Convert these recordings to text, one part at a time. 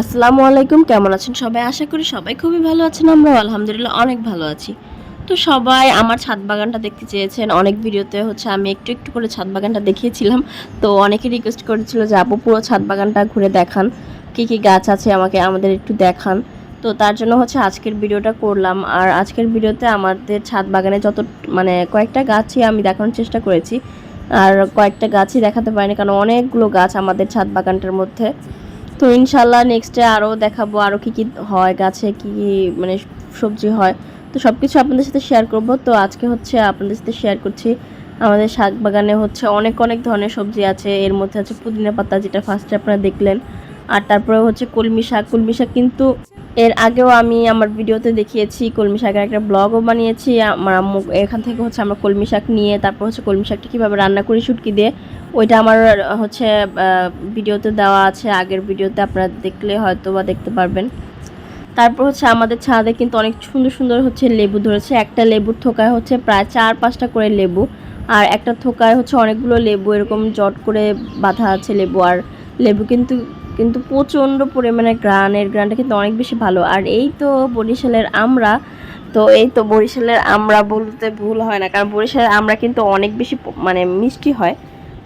আসসালামু আলাইকুম, কেমন আছেন সবাই? আশা করি সবাই খুবই ভালো আছেন আমরা আলহামদুলিল্লাহ অনেক ভালো আছি। তো সবাই আমার ছাদ বাগানটা দেখতে চেয়েছেন, অনেক ভিডিওতে হচ্ছে আমি একটু একটু করে ছাদ বাগানটা দেখিয়েছিলাম। তো অনেকে রিকোয়েস্ট করেছিল যে, আপু, পুরো ছাদ বাগানটা ঘুরে দেখান, কি কি গাছ আছে আমাকে, আমাদের একটু দেখান। তো তার জন্য হচ্ছে আজকের ভিডিওটা করলাম। আর আজকের ভিডিওতে আমাদের ছাদ বাগানে যত মানে কয়েকটা গাছই আমি দেখানোর চেষ্টা করেছি। আর কয়েকটা গাছই দেখাতে পারিনি, কারণ অনেকগুলো গাছ আমাদের ছাদ বাগানটার মধ্যে। তো ইনশাল্লাহ নেক্সটে আরও দেখাবো আরও কী কী হয়, গাছে কী কী মানে সবজি হয়। তো সব কিছু আপনাদের সাথে শেয়ার করব। তো আজকে হচ্ছে আপনাদের সাথে শেয়ার করছি, আমাদের শাক বাগানে হচ্ছে অনেক অনেক ধরনের সবজি আছে। এর মধ্যে আছে পুদিনা পাতা, যেটা ফার্স্টে আপনারা দেখলেন। আর তারপরে হচ্ছে কলমি শাক। কলমি শাক কিন্তু এর আগেও আমি আমার ভিডিওতে দেখিয়েছি কলমি শাকের একটা ব্লগও বানিয়েছি। আমার আম্মু এখান থেকে হচ্ছে আমরা কলমি শাক নিয়ে তারপর হচ্ছে কলমি শাকটা কীভাবে রান্না করি, শুটকি দিয়ে, ওইটা আমার হচ্ছে ভিডিওতে দেওয়া আছে। আগের ভিডিওতে আপনারা দেখলে হয়তো বা দেখতে পারবেন। তারপর হচ্ছে আমাদের ছাদে কিন্তু অনেক সুন্দর সুন্দর হচ্ছে লেবু ধরেছে। একটা লেবুর থোকায় হচ্ছে প্রায় চার পাঁচটা করে লেবু। আর একটা থোকায় হচ্ছে অনেকগুলো লেবু, এরকম জট করে বাঁধা আছে লেবু। আর লেবু কিন্তু কিন্তু প্রচণ্ড পরিমাণে গ্রানের গ্রানটা কিন্তু অনেক বেশি ভালো। আর এই তো বরিশালের আমরা, তো এই তো বরিশালের আমরা বলতে ভুল হয় না, কারণ বরিশালের আমরা কিন্তু অনেক বেশি মানে মিষ্টি হয়।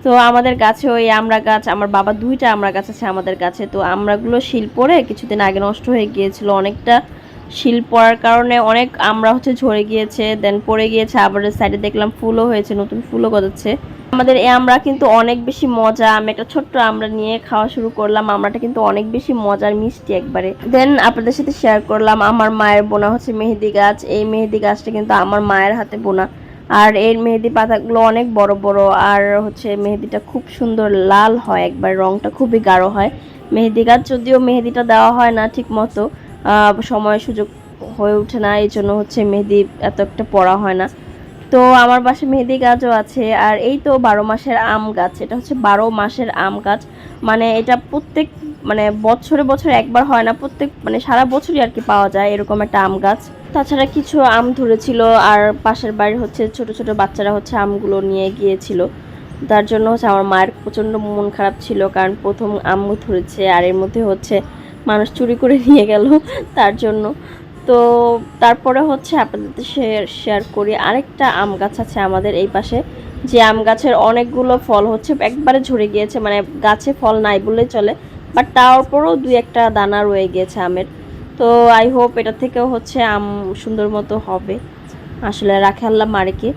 তো আমাদের গাছে ওই আমড়া গাছ, আমার বাবা দুইটা আমড়া গাছ আছে আমাদের গাছে, তো আমড়াগুলো শিল পড়ে কিছুদিন আগে নষ্ট হয়ে গিয়েছিল অনেকটা। শিল পড়ার কারণে অনেক আমরা হচ্ছে ঝরে গিয়েছে দেন পড়ে গিয়েছে, আবার সাইডে দেখলাম ফুলও হয়েছে, নতুন ফুলও গজাচ্ছে। আমাদের এই আমরা কিন্তু অনেক বেশি মজা, আমি একটা ছোট্ট আমরা নিয়ে খাওয়া শুরু করলাম, আমরাটা কিন্তু অনেক বেশি মজার, মিষ্টি একবারে। দেন আপনাদের সাথে শেয়ার করলাম, আমার মায়ের বোনা হচ্ছে মেহেদি গাছ, এই মেহেদি গাছটা কিন্তু আমার মায়ের হাতে বোনা। আর এর মেহেদি পাতাগুলো অনেক বড় বড়, আর হচ্ছে মেহেদিটা খুব সুন্দর লাল হয় একবার, রংটা খুবই গাঢ় হয়। মেহেদি গাছ যদিও মেহেদিটা দেওয়া হয় না ঠিক মতো সময় সুযোগ হয়ে ওঠে না, এই জন্য হচ্ছে মেহেদি এত একটা পড়া হয় না। তো আমার বাসায় মেহেদি গাছও আছে, আর এই তো বারো মাসের আম গাছ, এটা হচ্ছে বারো মাসের আম গাছ। মানে এটা প্রত্যেক মানে বছরে বছরে একবার হয় না, প্রত্যেক মানে সারা বছরই আর কি পাওয়া যায় এরকম একটা আম গাছ। তাছাড়া কিছু আম ধরেছিল, আর পাশের বাড়ির হচ্ছে ছোট ছোট বাচ্চারা হচ্ছে আমগুলো নিয়ে গিয়েছিল। তার জন্য হচ্ছে আমার মায়ের প্রচণ্ড মন খারাপ ছিল, কারণ প্রথম আম ধরেছে, আর এর মধ্যে হচ্ছে মানুষ চুরি করে নিয়ে গেল, তার জন্য। তো তারপরে হচ্ছে আপনাদের শেয়ার করি। আরেকটা আম গাছ আছে আমাদের এই পাশে। যে আম গাছের অনেকগুলো ফল হচ্ছে, একবারে ঝরে গিয়েছে মানে গাছে ফল নাই বললেই চলে বাট তারপরেও দুই একটা দানা রয়ে গিয়েছে আমের। তো আই হোপ এটা থেকেও হচ্ছে আম সুন্দর মতো হবে। আসলে রাখে আল্লাহ মারেকে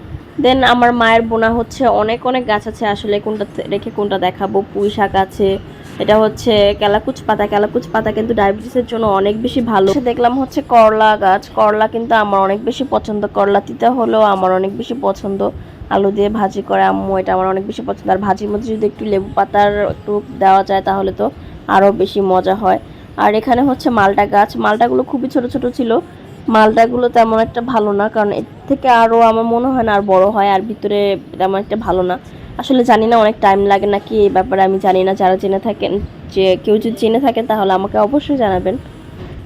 দেন আমার মায়ের বোনা হচ্ছে অনেক অনেক গাছ আছে, আসলে কোনটা রেখে কোনটা দেখাবো। পুঁই শাক আছে এটা হচ্ছে কেলাকুচ পাতা। কেলাকুচ পাতা কিন্তু ডায়াবেটিসের জন্য অনেক বেশি ভালো। দেখলাম হচ্ছে করলা গাছ। করলা কিন্তু আমার অনেক বেশি পছন্দ। করলা তিতা হলেও আমার অনেক বেশি পছন্দ। আলু দিয়ে ভাজি করে আম্মু, এটা আমার অনেক বেশি পছন্দ। আর ভাজির মধ্যে যদি একটু লেবু পাতার একটু দেওয়া যায় তাহলে তো আরও বেশি মজা হয়। আর এখানে হচ্ছে মালটা গাছ। মালটাগুলো খুবই ছোট ছোট ছিল। মালটাগুলো তেমন একটা ভালো না, কারণ এর থেকে আরও আমার মনে হয় না আর বড় হয়, আর ভিতরে তেমন একটা ভালো না। আসলে জানি না, অনেক টাইম লাগে নাকি, এই ব্যাপারে আমি জানি না। যারা জেনে থাকেন, যে কেউ যদি জেনে থাকেন, তাহলে আমাকে অবশ্যই জানাবেন।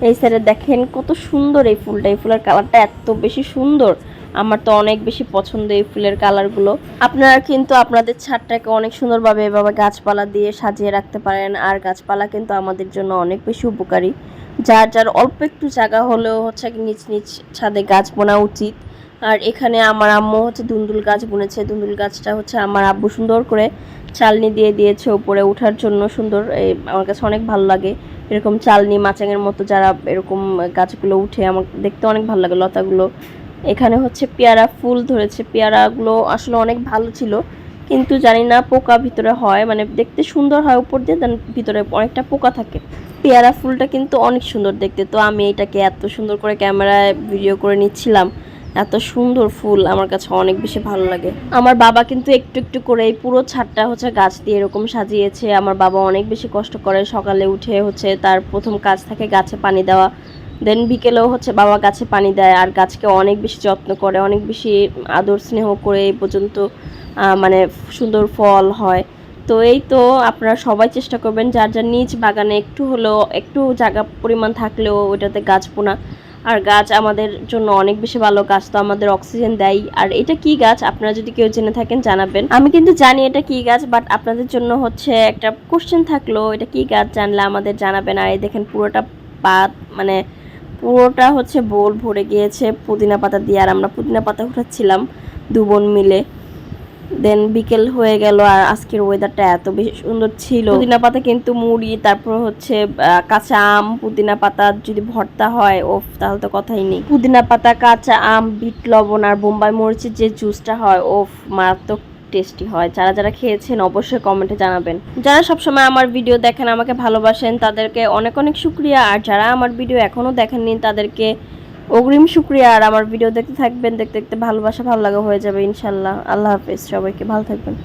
এই সাইডে দেখেন কত সুন্দর এই ফুলটা। এই ফুলের কালারটা এত বেশি সুন্দর। আমার তো অনেক বেশি পছন্দ এই ফুলের কালারগুলো আপনারা কিন্তু আপনাদের ছাদটাকে অনেক সুন্দরভাবে এভাবে গাছপালা দিয়ে সাজিয়ে রাখতে পারেন, আর গাছপালা কিন্তু আমাদের জন্য অনেক বেশি উপকারী। যার যার অল্প একটু জায়গা হলেও হচ্ছে নিচ নিচ ছাদে গাছ বোনা উচিত। আর এখানে আমার আম্মু হচ্ছে দুন্দুল গাছ বুনেছে। দুন্দুল গাছটা হচ্ছে আমার আব্বু সুন্দর করে চালনি দিয়ে দিয়েছে উপরে ওঠার জন্য সুন্দর। আমার কাছে অনেক ভালো লাগে। এরকম চালনি মাচাঙের মতো যারা এরকম গাছগুলো উঠে, আমার দেখতে অনেক ভালো লাগে লতাগুলো। এখানে হচ্ছে পেয়ারা ফুল ধরেছে। পেয়ারাগুলো আসলে অনেক ভালো ছিল। কিন্তু জানি না পোকা ভিতরে হয় মানে দেখতে সুন্দর হয় উপর দিয়ে, দেন ভিতরে অনেকটা পোকা থাকে। পেয়ারা ফুলটা কিন্তু অনেক সুন্দর দেখতে। তো আমি এটাকে এত সুন্দর করে ক্যামেরায় ভিডিও করে নিচ্ছিলাম। এত সুন্দর ফুল আমার কাছে অনেক বেশি ভালো লাগে। আমার বাবা কিন্তু একটু একটু করে এই পুরো ছাদটা হচ্ছে গাছ দিয়ে এরকম সাজিয়েছে। আমার বাবা অনেক বেশি কষ্ট করে সকালে উঠে হচ্ছে তার প্রথম কাজ থাকে গাছে পানি দেওয়া। দেন বিকেলেও হচ্ছে বাবা গাছে পানি দেয় আর গাছকে অনেক বেশি যত্ন করে, অনেক বেশি আদর স্নেহ করে এই পর্যন্ত মানে সুন্দর ফল হয়। তো এই তো আপনারা সবাই চেষ্টা করবেন, যার যার নিজ বাগানে একটু হলেও, একটু জায়গা পরিমাণ থাকলেও ওইটাতে গাছ পোনা আর গাছ আমাদের জন্য অনেক বেশি ভালো, গাছ তো আমাদের অক্সিজেন দেয় আর এটা কি গাছ? আপনারা যদি কেউ জেনে থাকেন, জানাবেন। আমি কিন্তু জানি এটা কি গাছ বাট আপনাদের জন্য হচ্ছে একটা কোশ্চেন থাকল, এটা কি গাছ জানলে আমাদের জানাবেন। আর এই দেখেন পুরোটা পাত মানে পুরোটা হচ্ছে বোল ভরে গিয়েছে, পুদিনা পাতা দিয়ে। আর আমরা পুদিনা পাতা উঠাচ্ছিলাম দু বোন মিলে। দেন বিকেল হয়ে গেল আর আজকের ওয়েদারটা এত বেশি সুন্দর ছিল। পুদিনা পাতা কিন্তু মুড়ি, তারপর হচ্ছে কাঁচা আম, পুদিনা পাতা যদি ভর্তা হয়, ওফ, তাহলে তো কথাই নেই। পুদিনা পাতা, কাঁচা আম, বিট, লবণ আর বোম্বাই মরিচের যে জুসটা হয়, ওফ, মারাত্মক টেস্টি হয়। যারা যারা খেয়েছেন, অবশ্যই কমেন্টে জানাবেন। যারা সবসময় আমার ভিডিও দেখেন, আমাকে ভালোবাসেন, তাদেরকে অনেক অনেক শুক্রিয়া। আর যারা আমার ভিডিও এখনও দেখেননি, তাদেরকে অগ্রিম শুক্রিয়া, আর আমার ভিডিও দেখতে থাকবেন, দেখতে দেখতে ভালোবাসা ভালো লাগা হয়ে যাবে, ইনশাল্লাহ। আল্লাহ হাফেজ, সবাইকে ভালো থাকবেন।